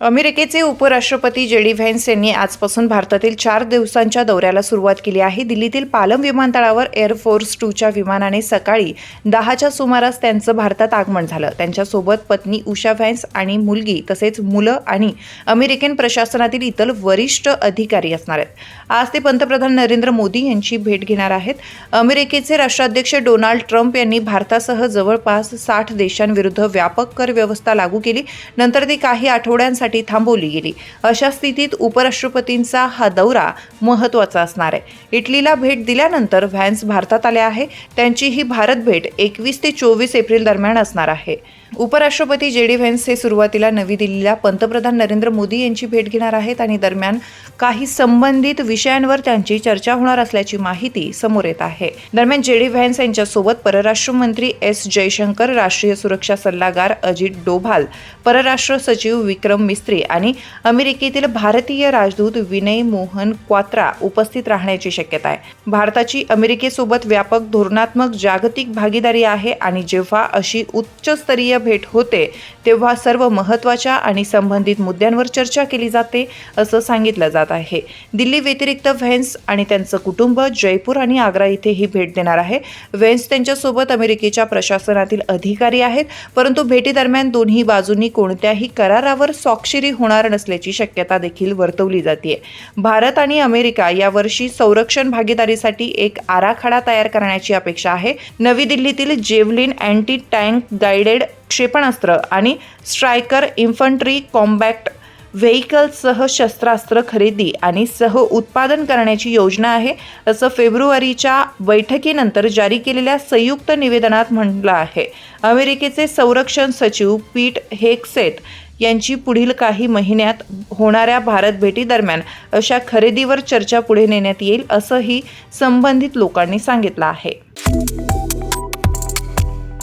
अमेरिकेचे उपराष्ट्रपती जे डी व्हॅन्स यांनी आजपासून भारतातील चार दिवसांच्या दौऱ्याला सुरुवात केली आहे. दिल्लीतील पालम विमानतळावर एअरफोर्स टूच्या विमानाने सकाळी दहाच्या सुमारास त्यांचं भारतात आगमन झालं. त्यांच्यासोबत पत्नी उषा व्हॅन्स आणि मुलगी तसेच मुलं आणि अमेरिकन प्रशासनातील इतर वरिष्ठ अधिकारी असणार आहेत. आज ते पंतप्रधान नरेंद्र मोदी यांची भेट घेणार आहेत. अमेरिकेचे राष्ट्राध्यक्ष डोनाल्ड ट्रम्प यांनी भारतासह जवळपास साठ देशांविरुद्ध व्यापक कर व्यवस्था लागू केली. नंतर ती काही आठवड्यांसाठी थांबवली गेली. अशा स्थितीत उपराष्ट्रपतींचा हा दौरा महत्त्वाचा असणार आहे. इटलीला भेट दिल्यानंतर व्हॅन्स भारतात आले आहे त्यांची ही भारत भेट एकवीस ते चोवीस एप्रिल दरम्यान असणार आहे. उपराष्ट्रपती जे डी व्हॅन्स हे सुरुवातीला नवी दिल्लीला पंतप्रधान नरेंद्र मोदी यांची भेट घेणार आहेत आणि दरम्यान काही संबंधित विषयांवर त्यांची चर्चा होणार असल्याची माहिती समोर येत आहे. दरम्यान जे डी व्हॅन्स यांच्यासोबत परराष्ट्र मंत्री एस जयशंकर राष्ट्रीय सुरक्षा सल्लागार अजित डोभाल परराष्ट्र सचिव विक्रम मिस्त्री आणि अमेरिकेतील भारतीय राजदूत विनय मोहन क्वात्रा उपस्थित राहण्याची शक्यता आहे. भारताची अमेरिकेसोबत व्यापक धोरणात्मक जागतिक भागीदारी आहे आणि जेव्हा अशी उच्चस्तरीय भेट होते तेव्हा सर्व महत्त्वाच्या आणि संबंधित मुद्द्यांवर चर्चा केली जाते असं सांगितलं जात आहे. दिल्ली व्यतिरिक्त व्हेन्स आणि त्यांचं कुटुंब जयपूर आणि आग्रा इथे ही भेट देणार आहे. व्हेन्स त्यांच्यासोबत अमेरिकेच्या प्रशासनातील अधिकारी आहेत परंतु भेटीदरम्यान दोन्ही बाजूंनी कोणत्याही करारावर स्वाक्षरी होणार नसल्याची शक्यता देखील वर्तवली जाते भारत आणि अमेरिका यावर्षी संरक्षण भागीदारीसाठी एक आराखडा तयार करण्याची अपेक्षा आहे. नवी दिल्लीतील जेवलिन अँटी टँक गाइडेड क्षेपणास्त्र आणि स्ट्रायकर इन्फंट्री कॉम्बॅक्ट व्हेकल्ससह शस्त्रास्त्र खरेदी आणि सह उत्पादन करण्याची योजना आहे असं फेब्रुवारीच्या बैठकीनंतर जारी केलेल्या संयुक्त निवेदनात म्हटलं आहे. अमेरिकेचे संरक्षण सचिव पीट हेक्सेट यांची पुढील काही महिन्यात होणाऱ्या भारत भेटीदरम्यान अशा खरेदीवर चर्चा पुढे नेण्यात येईल असंही संबंधित लोकांनी सांगितलं आहे.